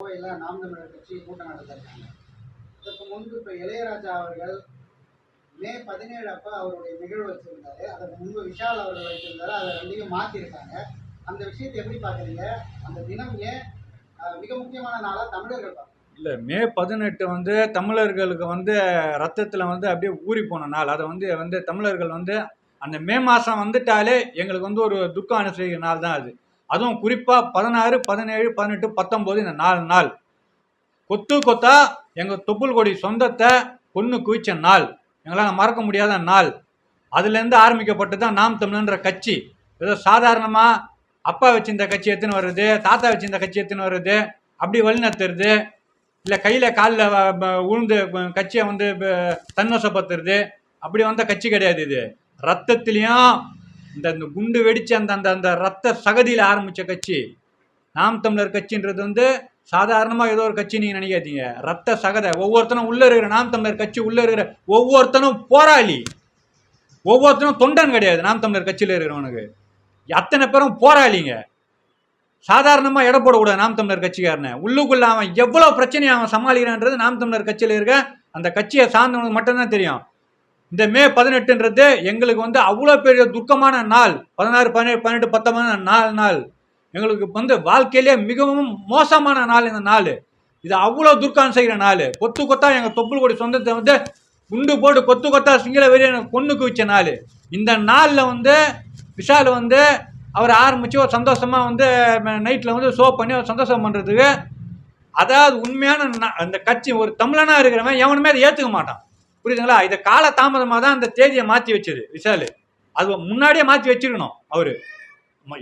கோவையில் நாம் தமிழர் கட்சி கூட்டம் நடத்திருக்காங்க. இதற்கு முன்பு இப்போ இளையராஜா அவர்கள் மே பதினேழு அப்போ அவருடைய நிகழ்வு வச்சிருந்தாரு. அதற்கு முன்பு விஷால் அவர்கள் வச்சிருந்தாரு அதை ரெண்டையும் மாற்றிருக்காங்க அந்த விஷயத்தை எப்படி பார்க்குறீங்க அந்த தினம் ஏன் மிக முக்கியமான நாளாக தமிழர்கள் இல்லை மே பதினெட்டு வந்து தமிழர்களுக்கு வந்து ரத்தத்தில் வந்து அப்படியே ஊறி போன நாள். அதை வந்து வந்து தமிழர்கள் வந்து அந்த மே மாதம் வந்துட்டாலே எங்களுக்கு வந்து ஒரு துக்கம் அனுசரிக்கிற நாள் தான் அது. அதுவும் குறிப்பாக பதினாறு பதினேழு பதினெட்டு பத்தொம்போது இந்த நாலு நாள். கொத்து கொத்தா எங்கள் தொப்புள் கொடி சொந்தத்தை பொண்ணு குவிச்ச நாள். எங்களால் மறக்க முடியாத நாள். அதுலேருந்து ஆரம்பிக்கப்பட்டு தான் நாம் தமிழன்ற கட்சி. ஏதோ சாதாரணமாக அப்பா வச்சிருந்த கட்சி எடுத்துன்னு வருது தாத்தா வச்சிருந்த கட்சி எடுத்துன்னு வருது அப்படி வழிநடத்துறது. இல்லை கையில் காலில் உழுந்து கட்சியை வந்து தன்வசப்படுத்துறது. அப்படி வந்த கட்சி கிடையாது இது. ரத்தத்திலையும் இந்த குண்டு வெடிச்சு அந்த அந்த அந்த ரத்த சகதியில் ஆரம்பித்த கட்சி. நாம் தமிழர் கட்சின்றது வந்து சாதாரணமாக ஏதோ ஒரு கட்சி நீங்கள் நினைக்காதீங்க. ரத்த சகதை. ஒவ்வொருத்தனும் உள்ளே இருக்கிற நாம் தமிழர் கட்சி உள்ளே இருக்கிற ஒவ்வொருத்தனும் போராளி. ஒவ்வொருத்தனும் தொண்டன் கிடையாது நாம் தமிழர் கட்சியில் இருக்கிறவனுக்கு. அத்தனை பேரும் போராளிங்க. சாதாரணமாக எடை போடக்கூடாது நாம் தமிழர் கட்சிக்காரனை. உள்ளுக்குள்ள அவன் எவ்வளோ பிரச்சனையை அவன் சமாளிக்கிறான்றது நாம் தமிழர் கட்சியில் இருக்க அந்த கட்சியை சார்ந்தவனுக்கு மட்டும்தான் தெரியும். இந்த மே பதினெட்டுன்றது எங்களுக்கு வந்து அவ்வளோ பெரிய துக்கமான நாள். பதினாறு பதினேழு பன்னெண்டு பத்தொன்பது நாலு நாள். எங்களுக்கு வந்து வாழ்க்கையிலே மிகவும் மோசமான நாள் இந்த நாள். இது அவ்வளோ துர்க்கம் செய்கிற நாள். கொத்து கொத்தா எங்கள் தொப்புள் கொடி சொந்தத்தை வந்து குண்டு போட்டு கொத்து கொத்தா சிங்கள வெறிய பொண்ணுக்கு வச்ச நாள். இந்த நாளில் வந்து விஷால் வந்து அவர் ஆரம்பித்து ஒரு சந்தோஷமாக வந்து நைட்டில் வந்து ஷோ பண்ணி ஒரு சந்தோஷம் பண்ணுறதுக்கு அதாவது உண்மையான அந்த கட்சி ஒரு தமிழனாக இருக்கிறவன் எவனுமே அதை ஏற்றுக்க மாட்டான். புரியுதுங்களா? இதை கால தாமதமாக தான் அந்த தேதியை மாற்றி வச்சது. விஷால் அது முன்னாடியே மாற்றி வச்சிருக்கணும் அவர்.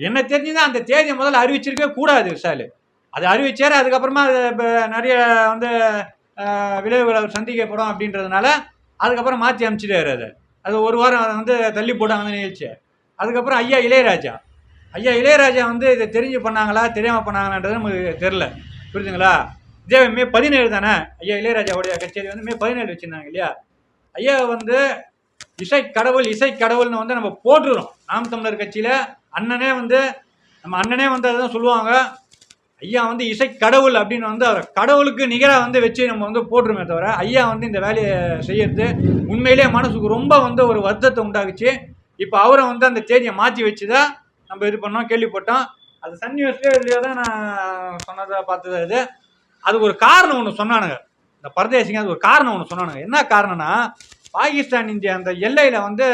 என்ன தெரிஞ்சுதான் அந்த தேதியை முதல்ல அறிவிச்சிருக்கவே கூடாது விஷால் அது அறிவிச்சார் அதுக்கப்புறமா அது நிறைய வந்து விளைவுகளை அவர் சந்திக்கப்படும் அப்படின்றதுனால அதுக்கப்புறம் மாற்றி அமைச்சிட்டாரு அதை. அது ஒரு வாரம் அதை வந்து தள்ளி போட்டாங்க அந்த நிகழ்ச்சியை அதுக்கப்புறம் ஐயா இளையராஜா. ஐயா இளையராஜா வந்து இதை தெரிஞ்சு பண்ணாங்களா தெரியாமல் பண்ணாங்களான்றது நமக்கு தெரில புரியுதுங்களா? இதே மே பதினேழு தானே? ஐயா இளையராஜாவுடைய கச்சேரி வந்து மே பதினேழு வச்சுருந்தாங்க இல்லையா? ஐயா வந்து இசை கடவுள் இசை கடவுள்னு வந்து நம்ம போட்டுருவோம் நாம் தமிழர் கட்சியில் அண்ணனே வந்து நம்ம அண்ணனே வந்து அதுதான் சொல்லுவாங்க. ஐயா வந்து இசை கடவுள் அப்படின்னு வந்து அவர் கடவுளுக்கு நிகராக வந்து வச்சு நம்ம வந்து போட்டுருமே தவிர ஐயா வந்து இந்த வேலையை செய்யறது உண்மையிலேயே மனசுக்கு ரொம்ப வந்து ஒரு வருத்தத்தை உண்டாக்குச்சு. இப்போ அவரை வந்து அந்த தேதியை மாற்றி வச்சு தான் நம்ம இது பண்ணோம் கேள்விப்பட்டோம். அது சன் நியூஸ்லேயோ தான் நான் சொன்னதாக பார்த்தது அது. அதுக்கு ஒரு காரணம் ஒன்று சொன்னானுங்க. இந்த பரதேசிங்க அது ஒரு காரணம் ஒன்று சொன்னானுங்க. என்ன காரணம்னா பாகிஸ்தான் இந்தியா அந்த எல்லையில் வந்து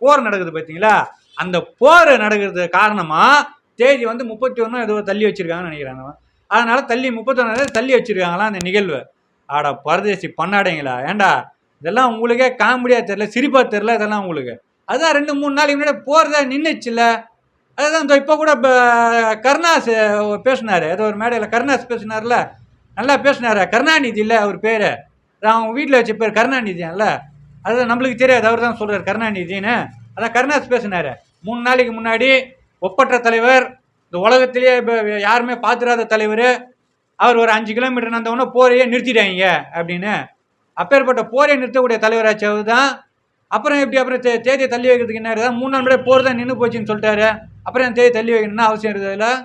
போர் நடக்குது பார்த்தீங்களா அந்த போர் நடக்கிறது காரணமாக தேதி வந்து முப்பத்தி ஒன்று ஏதோ தள்ளி வச்சிருக்காங்கன்னு நினைக்கிறாங்க. அதனால தள்ளி முப்பத்தொன்னு தள்ளி வச்சிருக்காங்களாம் அந்த நிகழ்வு. ஆடா பரதேசி பண்ணாடைங்களா? ஏன்டா இதெல்லாம் உங்களுக்கே காமெடியாக தெரில சிரிப்பாக தெரில இதெல்லாம் உங்களுக்கு. அதுதான் ரெண்டு மூணு நாளைக்கு முன்னாடி போகிறத நின்றுச்சுல்ல அதுதான் இப்போ கூட இப்போ கருணாஸ் பேசினார். ஏதோ ஒரு மேடையில் கருணாஸ் பேசினார்ல. நல்லா பேசினார். கருணாநிதி இல்லை அவர் பேர். அவங்க வீட்டில் வச்ச பேர் கருணாநிதியான்ல அது நம்மளுக்கு தெரியாது. அவர் தான் சொல்கிறார் கருணாநிதின்னு. அதான் கருணாஸ் பேசினார். மூணு நாளைக்கு முன்னாடி ஒப்பற்ற தலைவர் இந்த உலகத்திலேயே இப்போ யாருமே பார்த்துடாத தலைவர். அவர் ஒரு அஞ்சு கிலோமீட்டர் நடந்தவொன்னே போரையே நிறுத்திட்டாங்க அப்படின்னு. அப்பேற்பட்ட போரை நிறுத்தக்கூடிய தலைவராச்சு அவர் தான். அப்புறம் எப்படி அப்புறம் தே தேதியை தள்ளி வைக்கிறதுக்கு என்ன இருக்குது? மூணு நாள் முன்னாடி போர் தான் நின்று போச்சுன்னு சொல்லிட்டாரு. அப்புறம் தேதி தள்ளி வைக்கணும்னா அவசியம் இருக்குது அதில்?